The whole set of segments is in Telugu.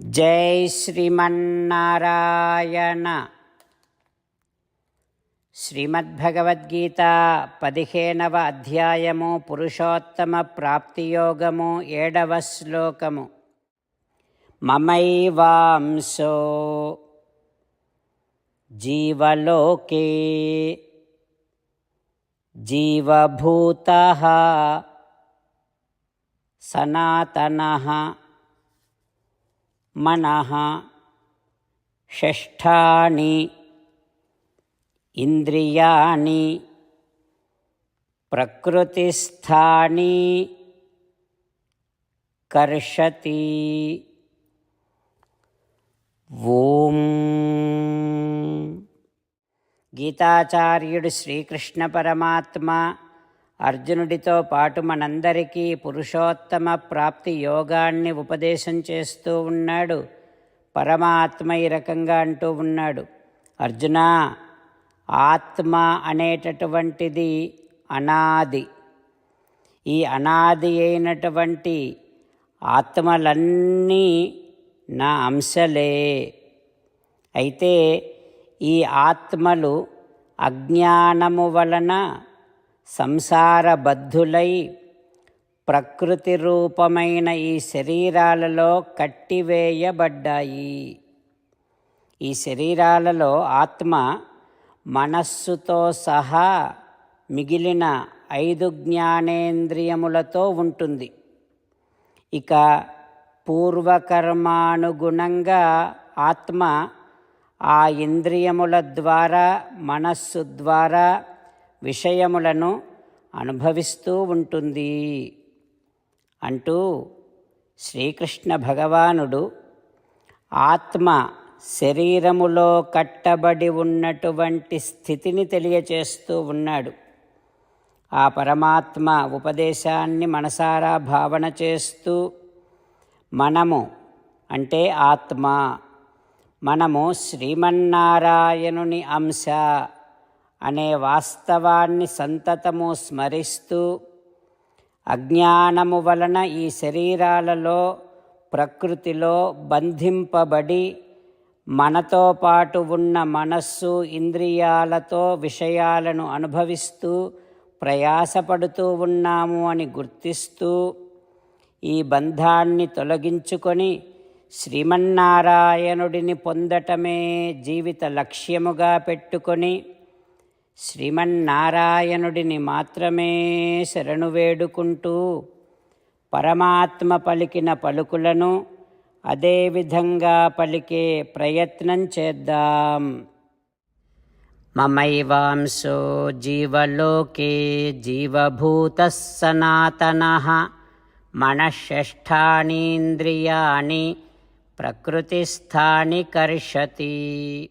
జై శ్రీమన్నారాయణ. శ్రీమద్భగవద్గీత పదిహేనవ అధ్యాయము పురుషోత్తమ ప్రాప్తియోగము ఏడవ శ్లోకము. మమైవాంసో జీవలోకే జీవభూత సనాతన మనః షష్ఠాని ఇంద్రియాణి ప్రకృతిస్థాని కర్షతి. ఓం. గీతాచార్యుడు శ్రీకృష్ణ పరమాత్మ అర్జునుడితో పాటు మనందరికీ పురుషోత్తమ ప్రాప్తి యోగాన్ని ఉపదేశం చేస్తూ ఉన్నాడు. పరమాత్మ ఈ రకంగా అంటూ ఉన్నాడు. అర్జున ఆత్మ అనేటటువంటిది అనాది. ఈ అనాది అయినటువంటి ఆత్మలన్నీ నా అంశలే. అయితే ఈ ఆత్మలు అజ్ఞానము వలన సంసారబద్ధులై ప్రకృతి రూపమైన ఈ శరీరాలలో కట్టివేయబడ్డాయి. ఈ శరీరాలలో ఆత్మ మనస్సుతో సహా మిగిలిన ఐదు జ్ఞానేంద్రియములతో ఉంటుంది. ఇక పూర్వకర్మానుగుణంగా ఆత్మ ఆ ఇంద్రియముల ద్వారా మనస్సు ద్వారా విషయములను అనుభవిస్తూ ఉంటుంది. అంటూ శ్రీకృష్ణ భగవానుడు ఆత్మ శరీరములో కట్టబడి ఉన్నటువంటి స్థితిని తెలియచేస్తూ ఉన్నాడు. ఆ పరమాత్మ ఉపదేశాన్ని మనసారా భావన చేస్తూ మనము అంటే ఆత్మ మనము శ్రీమన్నారాయణుని అంశ అనే వాస్తవాన్ని సంతతము స్మరిస్తూ అజ్ఞానము వలన ఈ శరీరాలలో ప్రకృతిలో బంధింపబడి మనతో పాటు ఉన్న మనస్సు ఇంద్రియాలతో విషయాలను అనుభవిస్తూ ప్రయాసపడుతూ ఉన్నాము అని గుర్తిస్తూ ఈ బంధాన్ని తొలగించుకొని శ్రీమన్నారాయణుడిని పొందటమే జీవిత లక్ష్యముగా పెట్టుకొని శ్రీమన్నారాయణుడిని మాత్రమే శరణు వేడుకుంటూ పరమాత్మ పలికిన పలుకులను అదేవిధంగా పలికే ప్రయత్నం చేద్దాం. మమైవాంశో జీవలోకే జీవభూత సనాతన మనషష్ఠానీంద్రియాణి ప్రకృతిస్థాని కర్షతి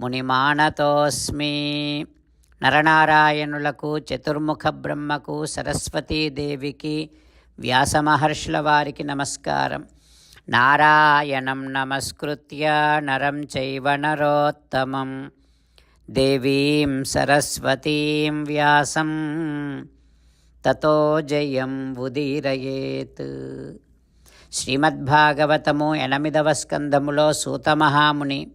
మునిమానతోస్మి. నరనారాయణులకు చతుర్ముఖ బ్రహ్మకు సరస్వతీదేవికి వ్యాసమహర్షుల వారికి నమస్కారం. నారాయణం నమస్కృత్య నరం చైవ నరోత్తమం. దేవీం సరస్వతీం వ్యాసం. తతో జయం ఉదీరయేత్. శ్రీమద్భాగవతము ఎనిమిదవ స్కందములో సూతమహాముని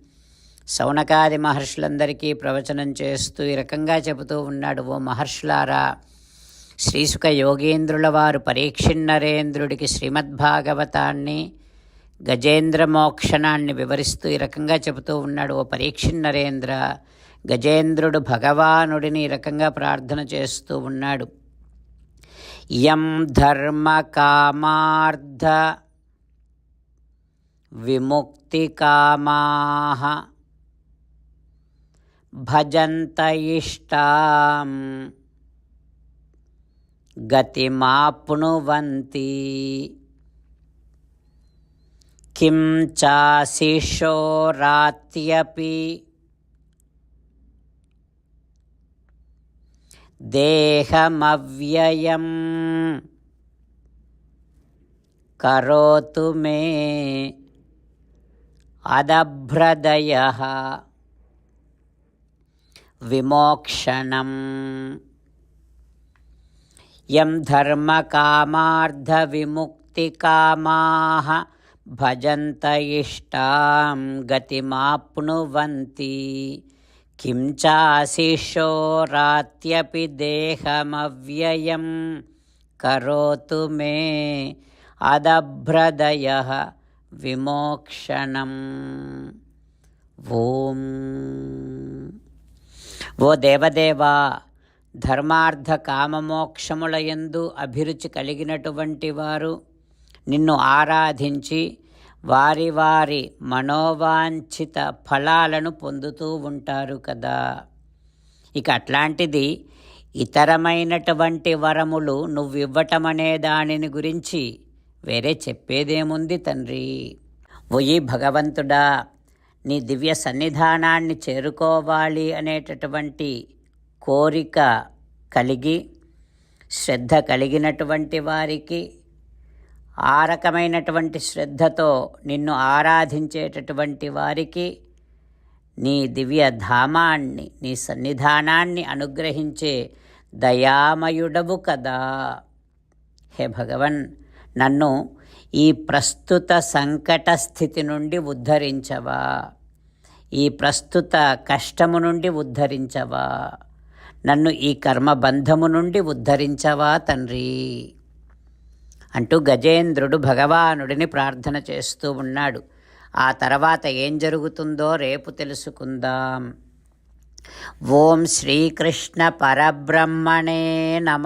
సౌనకాది మహర్షులందరికీ ప్రవచనం చేస్తూ ఈ రకంగా చెబుతూ ఉన్నాడు ఓ మహర్షులారా శ్రీసుక యోగేంద్రుల వారు పరీక్షిన్నరేంద్రుడికి శ్రీమద్భాగవతాన్ని గజేంద్ర మోక్షణాన్ని వివరిస్తూ ఈ రకంగా చెబుతూ ఉన్నాడు ఓ పరీక్షిన్నరేంద్ర గజేంద్రుడు భగవానుడిని ఈ రకంగా ప్రార్థన చేస్తూ ఉన్నాడు. యం ధర్మ కామార్థ విముక్తి కామా भजन्त इष्टाम् गतिमाप्नुवन्ति। किं चाशिषो रात्यपि। देहमव्ययम्। करोतु मे अदभ्रदयः। विमोक्षणम्। यं धर्मकामार्धविमुक्तिकामाः भजन्त इष्टां गतिमाप्नुवन्ति। किं चाशिषोरात्यपि देहमव्ययं करोतु मे अदभ्रदयः विमोक्षणम्। ॐ ఓ దేవదేవా ధర్మార్థ కామమోక్షములయందు అభిరుచి కలిగినటువంటి వారు నిన్ను ఆరాధించి వారి వారి మనోవాంఛిత ఫలాలను పొందుతూ ఉంటారు కదా. ఇక అట్లాంటిది ఇతరమైనటువంటి వరములు నువ్వివ్వటమనే దానిని గురించి వేరే చెప్పేదేముంది తండ్రి? ఒయి భగవంతుడా నీ దివ్య సన్నిధానాన్ని చేరుకోవాలి అనేటటువంటి కోరిక కలిగి శ్రద్ధ కలిగినటువంటి వారికి ఆ రకమైనటువంటి శ్రద్ధతో నిన్ను ఆరాధించేటటువంటి వారికి నీ దివ్య ధామాన్ని నీ సన్నిధానాన్ని అనుగ్రహించే దయామయుడవు కదా. హే భగవన్ నన్ను ఈ ప్రస్తుత సంకట స్థితి నుండి ఉద్ధరించవా. ఈ ప్రస్తుత కష్టము నుండి ఉద్ధరించవా. నన్ను ఈ కర్మబంధము నుండి ఉద్ధరించవా తండ్రి. అంటూ గజేంద్రుడు భగవానుడిని ప్రార్థన చేస్తూ ఉన్నాడు. ఆ తర్వాత ఏం జరుగుతుందో రేపు తెలుసుకుందాం. ఓం శ్రీకృష్ణ పరబ్రహ్మణే నమ.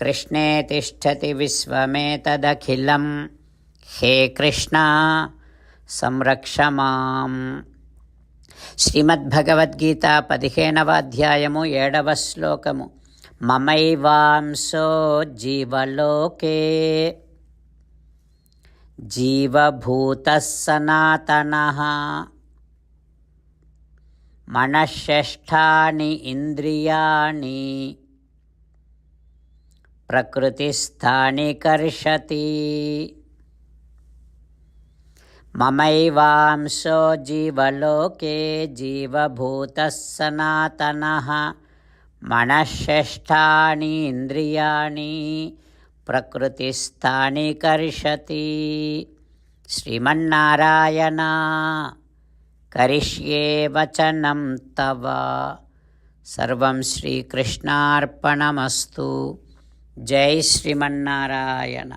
कृष्णे तिष्ठति विश्वमेतदखिलं हे कृष्णा సంరక్ష మాం శ్రీమద్భగవద్గీత పదిహేనవ అధ్యాయము ఏడవ శ్లోకము మమైవాంశో జీవలోకే జీవభూత సనాతన మనషష్ఠాని ఇంద్రియాణి ప్రకృతిస్థాని కర్షతి మమైవాంశో జీవలోకే జీవభూత సనాతన మనషష్ఠాని ఇంద్రియాణి ప్రకృతిస్థాని కర్షతి శ్రీమన్నారాయణ కరిష్యే వచనం తవ. సర్వం శ్రీకృష్ణార్పణమస్తు. జై శ్రీమన్నారాయణ.